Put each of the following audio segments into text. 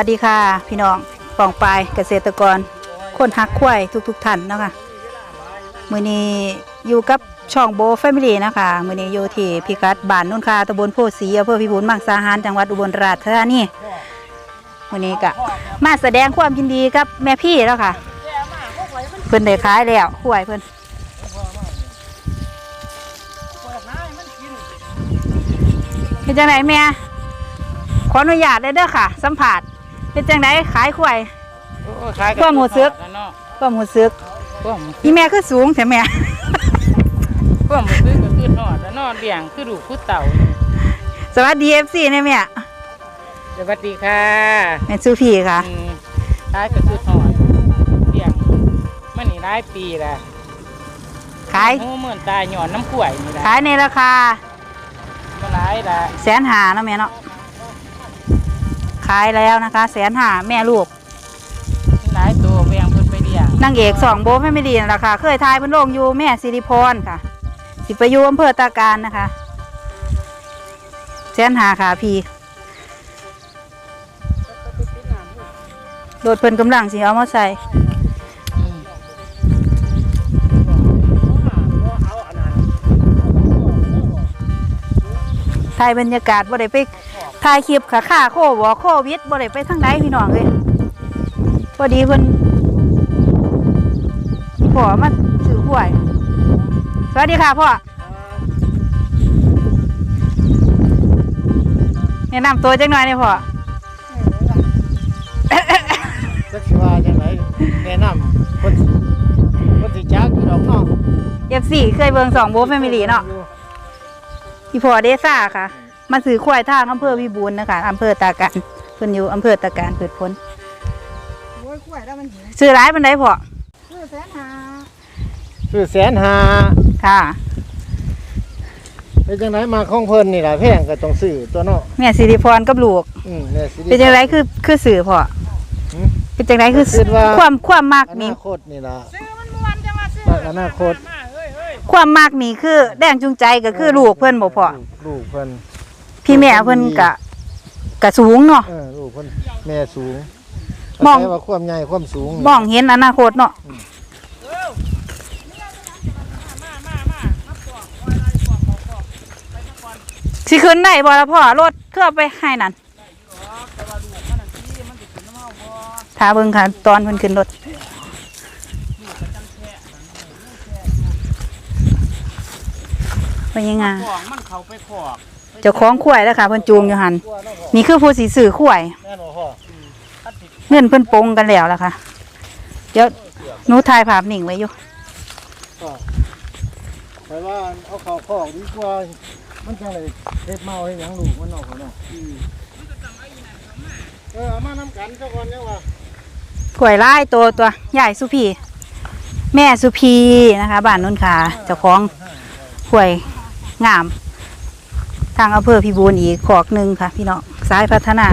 สวัสดีค่ะ พี่น้องปองปลายเกษตรกร คนฮักควายทุกๆท่านนะคะมือนี้อยู่กับช่องโบแฟมิลี่นะคะมือนี้อยู่ที่พิกัดบ้านนุ่นคาตำบลโพธิ์ศรีอำเภอพิบูลมังสาหาร จังหวัดอุบลราชธานีมือนี้ก็มาแสดงความยินดีกับแม่พี่แล้วค่ะ เพิ่นได้ขายแล้วควายเพิ่นเป็นจังไหนแม่ขออนุญาตได้เด้อค่ะ สัมผัส เป็นจังไหนขายควายความรู้สึกความรู้สึกความรู้สึกอีแม่คือสูงแต่แม่ความรู้สึกก็คือทอดแล้วนอนเลี้ยงคือดูกคือเต่าสวัสดีเอฟซีเนี่ยแม่สวัสดีค่ะแม่ซูพี่ค่ะอืมร้ายก็คือทอดเลี้ยงมันนี่ร้ายปีละขายโอ้เหมือนตายหย่อนน้ำกล้วยนี่ละขายในราคามันร้ายละแสนหาเนาะแม่เนาะ ขายแล้วนะคะแสนหาแม่ลูกมันร้ายตัวเวียงเพิ่นไปเลี้ยงนางเอกสองโบไม่ไม่ดีนั่นแหละค่ะเคยทายเพิ่นลงอยู่แม่สิริพรค่ะ สิไปอยู่อำเภอตาการนะคะแสนหาค่ะพี่โดดเพิ่นกำลังสิเอามาใส่อืมถ่ายบรรยากาศบ่ได้ไป ถ่ายคลิปค่ะค่าโควิดโควิดบ่ได้ไปทางใดพี่น้องเลยพอดีเพิ่นพ่อมาซื้อหวย สวัสดีค่ะพ่อแนะนำตัวจังหน่อยนี่พ่อจักสิว่าจังไดแนะนำคนคนสิจักอยู่ดอกเนาะเอฟซีเคยเบิ่งสองโบแฟมิลี่เนาะพี่พ่อเดซ่าค่ะ มาซื้อควายทางอำเภอพิบูลนะคะอำเภอตาการเพิ่นอยู่อำเภอตาการเปิดพ้นโอ้ยขวายแล้วมันหิวซื้อร้ายมันได้พ่อซื้อแสนหาคือแสนหาค่ะเป็นจังไดมาของเพิ่นนี่ล่ะแพงก็ต้องซื้อตัวเนาะแม่สิริพรกับลูกอืมเนี่ยสิเป็นจังไรคือคือสื่อพ่อหืมเป็นจังไรคือคิดว่าความความมากอนี่นาคตนี่ล่ะซื้อมันม่วนจังว่าซื้อมากอนาคตมาเฮ้ยเฮ้ยความมากนี่คือแรงจูงใจก็คือลูกเพิ่นบ่พ่อลูกลูกเพิ่น พี่แม่เพิ่นกะกะสูงเนาะ เออลูกเพิ่นแม่สูงมองเข้าใจว่าความใหญ่ความสูงนี่มองเห็นอนาคตเนาะสิขึ้นได้บ่ล่ะพ่อรถเครื่องไปให้นั่นถ้าเบิ่งค่ะตอนเพิ่นขึ้นรถเป็นยังไง ของมันเข้าไปขอก เจ้าของขวายแล้วค่ะเพิ่นจูงอยู่หันนี่คือผู้สีสื่อขวายแม่นบ่พ่อเงินเพิ่นปงกันแล้วล่ะค่ะ เดี๋ยวหนูถ่ายภาพนิ่งไว้อยู่ไปว่าเอาเข้าคอกดีกว่ามันจังไดเฮ็ดเมาให้หยังลูกมันเนาะพ่อเนาะอืมเออเอามานำกันเจ้าก่อนเนี่ยว่าขวายไล่ตัวตัวใหญ่สุพีแม่สุพีนะคะบ้านนนขาเจ้าของขวายงาม ทางอำเภอพิบูลอีกขอกหนึ่งค่ะ พี่น้องสายพัฒนา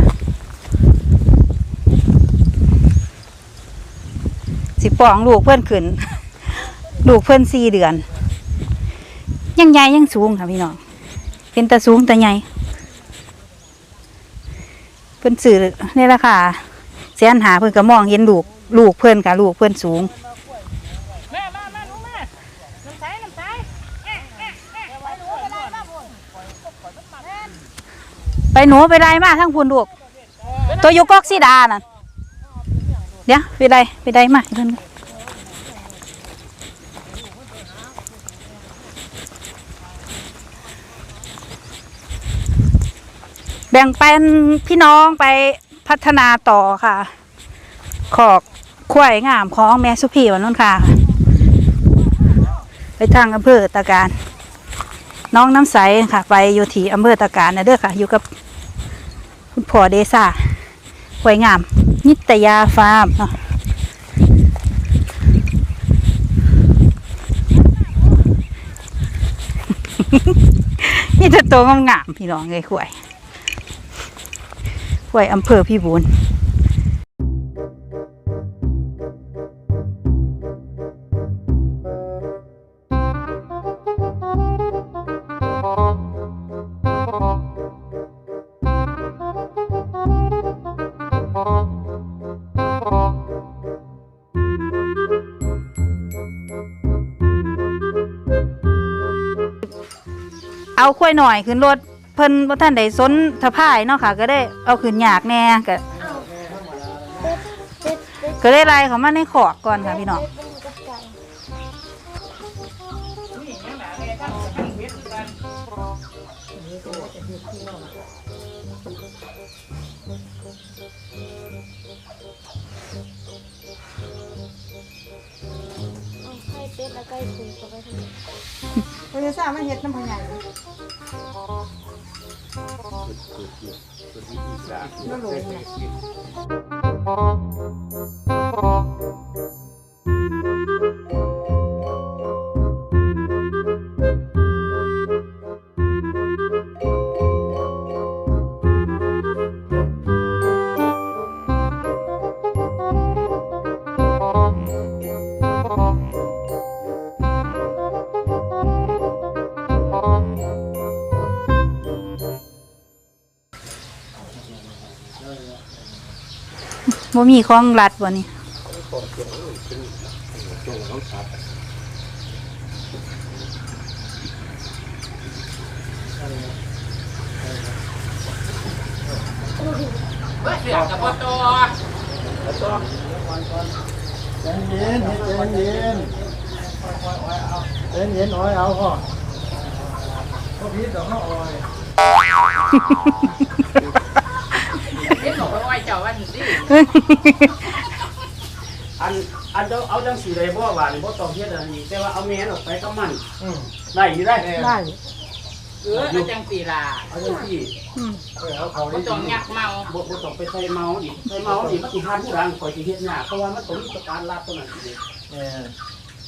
สิปองลูกเพื่อนขึ้น ลูกเพื่อนสี่เดือน ยังใหญ่ยังสูงค่ะพี่น้องเป็นตาสูงตาใหญ่เพื่อนสื่อในราคาแสนหาเพื่อนก็มองเห็นลูกลูกเพื่อนกับลูกเพื่อนสูง แม่มามาหนูมาน้ำใสน้ำใสแอะแอะแอะไปหนูไปได้มาบ่น ไปหนูไปได้มาทั้งพูนลูกตัวอยกอกสีดาน่ะเดี๋ยวไปได้ไปได้มาเพื่อนแบ่งเปันพี่น้องไปพัฒนาต่อค่ะ ขอกขวายงามของแม่สุพีวันนู้นค่ะ ไปทางอำเภอตะการ น้องน้ำใสค่ะ ไปอยู่ที่อำเภอตะการนะเด้อค่ะ อยู่กับ คุณพ่อเดซ่าหวยงาม นิตยาฟาร์มเนาะนี่จะโตงามๆพี่น้องเลยขวยขวยอำเภอพี่บูน เอาข้วยหน่อยขึ้นรถเพิ่นบ่าทันได้สนสะพายเนาะค่ะ ก็ได้เอาขึ้นยากแน่ก็ก็ได้ไล่เขามาในขอกก่อนค่ะพี่น้องไข่เป็ดแล้วไก่ปูก็ไปทำามันเห็ดน้ำพะยแล้วหลงเนี่ย บ่มีของรัดบ่นี่เสียกับพ่อโตใจเย็นใจเย็นใจเย็นอ้อยเอาพ่อพ่อพีทดอกน้ออ้อย เห็นบอกว่าไอ้เจ้าว่านี่สิ อันอันเจ้าเอาจังสีได้บ่ว่านี่บ่ต้องเฮ็ดอันนี้แต่ว่าเอาแม่นออกไปกับมันอืมได้อยู่ได้ได้ เออเอาจังสีล่ะเอาจังซี่เออเอาเขาบ่ได้ต้องยักเมาบ่บ่ต้องไปใส่เมาอีกใส่เมาอีกมันสิทานผู้ดังข่อยสิเฮ็ดยากเพราะว่ามันต้องมีประการรับตรงนั้นสิแม่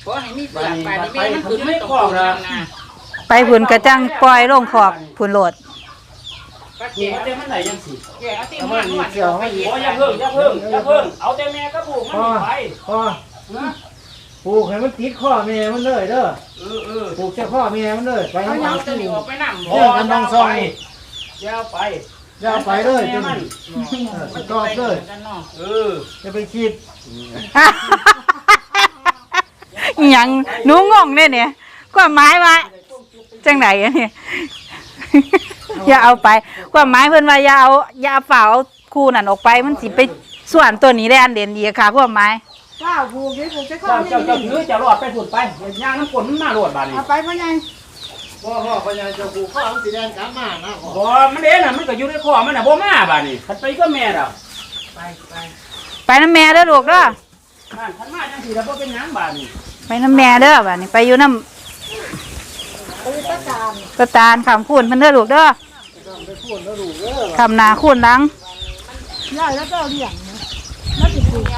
ขอให้มีเปลือกไปนี่แม่มันคือไม่ต้องปลูกนะไปพุ่นกระจังปล่อยลงขอกพุ่นโหลด ก็นี่แก่มันแต่มันได้จังซี่แก่เอาที่มันนวดไปเย็โอ้อย่าเพิ่งอย่าเพิ่งอย่าเพิ่งเอาแต่แม่กับลูกมันนี่ไปพ่อปลูกให้มันติดข้อแม่มันเลยเด้อเออเออปลูกแค่ข้อแม่มันเลยไปเอาเอาเงาเอาตัวนี้ออกไปนำเรื่องกันดังซองอย่าเอาไปอย่าเอาไปเลยแม่จนมันมันชอบเลยเออจะไปคิดอิหยังหนูงงเด้เนี่ยความหมายว่าจังไหนอะเนี่ย อย่าเอาไปความหมายเพิ่นว่าอย่าเอาอย่าเอาฝ่าเอาคู่นั่นออกไปมันสิไปส่วนตัวนี้ได้อันเด่นดีค่ะความหมายเจ้าผูกนี่ผูกจะเข้าเจ้านี่เจ้าเจ้าถือจะรอดไปพุ่นไปย่างน้ำฝนมันมารอดบาดนี้เอาไปพญายพ่อพ่อพญาจะปลูกข้อมันสีแดงกลับมานะพ่อบ่มันเด้น่ะมันก็อยู่ในคอมันน่ะบ่มาบาดนี้คันไปก็แม่ดอกไปไปไปน้ำแม่เด้อลูกเด้อนั่นคันมาจังซี่แล้วบ่เป็นหยังบาดนี้ไปน้ำแม่เด้อบัดนี้ไปอยู่น้ไปตะการำตะตาลคำคูณเพิ่นเด้อลูกเด้อ ไปพูดแล้วลูกเด้อคำนาคูณหลังยายแล้วเจ้าเลี้ยงนะแล้วติดผูกตัว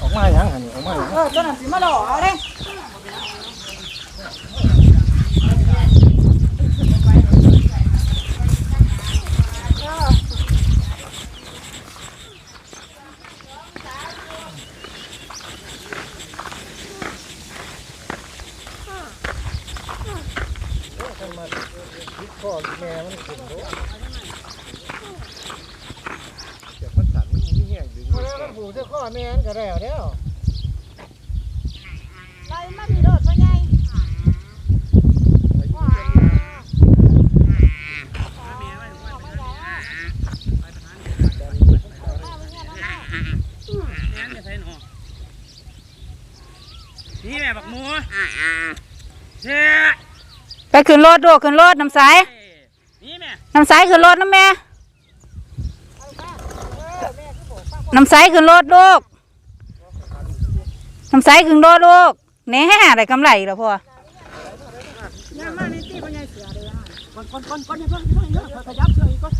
ออกมาหยังหันนี่ออกมาหยังเออตัวนั้นสิมาหล่อเอาเลย ข้อแม่มันขึ้นโลเดี๋ยวมันสั่นมันมีแห้งดึงมันป ลูกเจ้าข้อแม่มันก็แล้วแล้วไล่มาพี่โดดพ่อใหญ่นี่แม่บักหมูเฮ้ไปขึ้นรถลูขึ้นรถน้ำใสนี่แม่น้ำใสขึ้นรถนะแม่ น้ำใสขึ้นรถลูกน้ำใสขึ้นรถลูกแหน่ได้กำไรแล้วพ่อย่ามาในที่พญายเสือเลยอะก่อนก่อนก่อนก่อนอย่าเพิ่งอย่าเพิ่งเยอะขยับเสื้ออีกก่อน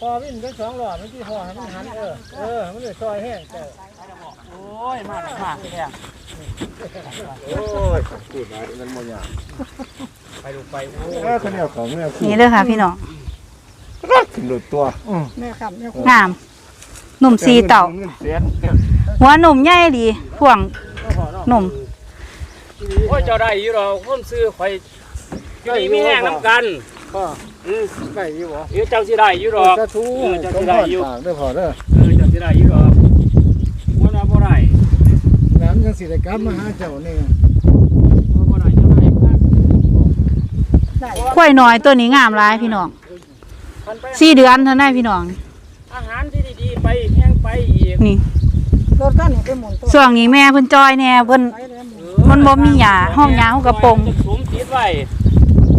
พอวิ่งไปสองหลอดเมื่อกี้พอให้มันหันเออ เออ มันเลยซอยแห้งแต่โอ้ย มาแล้วมาแค่ โอ้ยพูดมามันโมยาไปลูกไปโอ้เออคนเดียวของเนี่ยนี่เด้อค่ะพี่น้องขึ้นรถตัวอืมแม่ขับแม่งามหนุ่มสีเต่าเงินเสียนหัวหนุ่มใหญ่ดีพ่วงหนุ่มโอ้ยเจ้าได้อยู่ดอกผมซื้อข่อยอยู่นี่มีแห้งน้ำกันก็อือได้อยู่บ่อยู่เจ้าสิได้อยู่ดอกจะทูเออเจ้าต้อสิงได้ผ่อนอยู่ปากด้วยพอเด้อเออเจ้าสิได้อยู่ดอก สิได้กลับมาหาเจ้านี่บ่ได้จะให้ครับควายน้อยตัวนี้งามหลายพี่น้องคันไปสี่เดือนเท่านั้นพี่น้อง อาหารที่ดีๆไปแห้งไปอีกนี่รถคันนี้ไปหมุนตัวช่วงนี้แม่เพิ่นจอยแน่เพิ่นไปแล้วหมุนมันบ่มีหญ้าห้องหญ้าห้องกระโปรงจะสูงติดไว้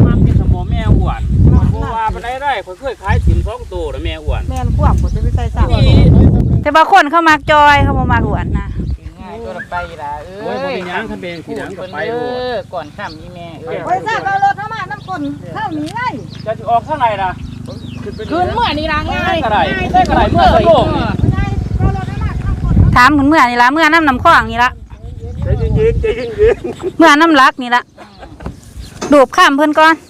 มาเป็นสมอแม่อ้วนบ่ว่าไปได้ได้ข่อยเคยขายถิ่ม2ตัวแล้วแม่อ้วนแม่นควบบ่จะไปใส่ซ้ำนี่แต่บางคนเขามักจอยเขาบ่มักหวานนะง่าย ตัวละไปล่ะเอ้โอ้ยยบ่มีหยังคันเป็นสิหยังก็ไปเอโลดอก่อนค่ำอีแม่เอ้ยไปซะเอารถเข้ามาน้ำคนเข้าหนีไล่จะสิออกทางไหนล่ะคืนเมื่อนี่ล่ะง่ายก็ได้ได้ก็ได้เมื่อสะโลกนี่ไม่ได้เอารถเข้ามาเข้าคนถามเมื่อนี่ละเมื่อน้ำน้ำคว้างนี่ละใจเย็นๆใจเย็นเมื่อน้ำลักนี่ละดูบข้ามเพิ่นก่อนๆ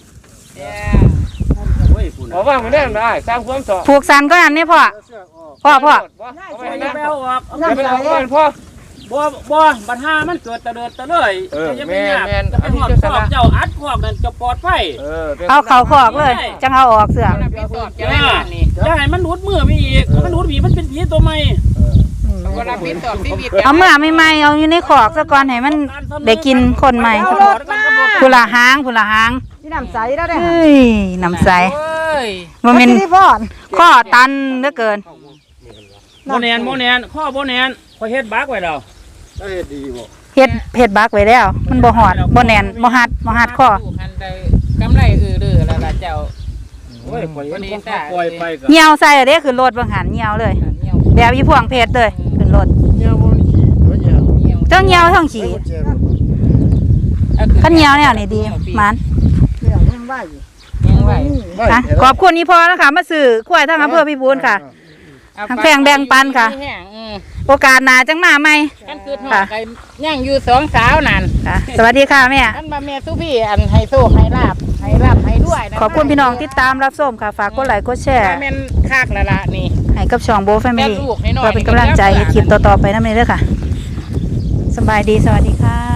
โอ้ยคุณเอาว่างมาแน่นได้สร้างความสอผูกสันก็อันนี้พ่อเสื้อออกพ่อพ่อเอาไปไม่ให้ได้นะไปเอาออกเอาไปเอาไปพ่อ บ่บ่บัดหามันเกิดตะเดิดตะเลยเออจะไปยากแม่นๆจะไปหอดอันนี้คจะอกสนะเจ้าอัดคอกนั่นจะปลอดภัย เออเอาเข่าคอกเลย จังเอาออกเสือกไปสอบจะได้บ้านนี่อย่าให้มันหลุดมือไปอีกมันหลุดผีมันเป็นผีตัวใหม่มันก็รับผิดชอบชีวิตเอาเมื่อใหม่ๆเอาอยู่ในคอกซะก่อนให้มันได้กินคนใหม่ผู้ละหางผู้ละหางที่น้ำใสแล้วได้เฮ้ยน้ำใสเอ้ยบ่แม่นที่พอดข้อตันเหลือเกินโมแนนโมแนนข้อโมแนนคอยเฮ็ดบักไว้แล้ว ได้เฮ็ดดีบ่เฮ็ดเฮ็ดบักไว้แล้ว มันบ่หอดบ่แน่นบ่หัดบ่หัดข้อลูกหันได้กำไรอือลือแล้วล่ะเจ้า โอ้ยคอยเห็นของเขาปล่อยไปก็เหี่ยวใส่อะเด้ขึ้นรถบางหันเหี่ยวเลยเหี่ยวแบบอีพวงเพชรเลยขึ้นรถเนี่ยบ่มันขี้บ่เหี่ยวเหี่ยวเจ้าเหี่ยวทั้งขี่บ่เจ็บขันเหี่ยวเนี่ยนี่ดีมันเดี๋ยวยังไหวอยู่ยังไหว ค่ะขอบคุณอีพอนะคะมาซื้อควายทั้งอำเภอพิบูลค่ะ ทั้งแพงแบ่งปันค่ะแห้งอืมโอกาสหน้าจังมาใหม่กันคือหอดไก่ย่างอยู่สองสาวนั่นค่ะ สวัสดีค่ะแม่ กันมาแม่สุพี่อันให้โชคให้ลาบให้ลาบให้ด้วยนะขอบคุณพี่น้องติดตามรับชมค่ะ ฝากกดไลค์กดแชร์ว่าแม่นคักและละนี่ ให้กับช่องโบแฟมิลี่แม่ลูกให้หน่อย เพื่อเป็นกำลังใจให้คลิปต่อๆไปนั่นเองเด้อค่ะสบายดีสวัสดีค่ะ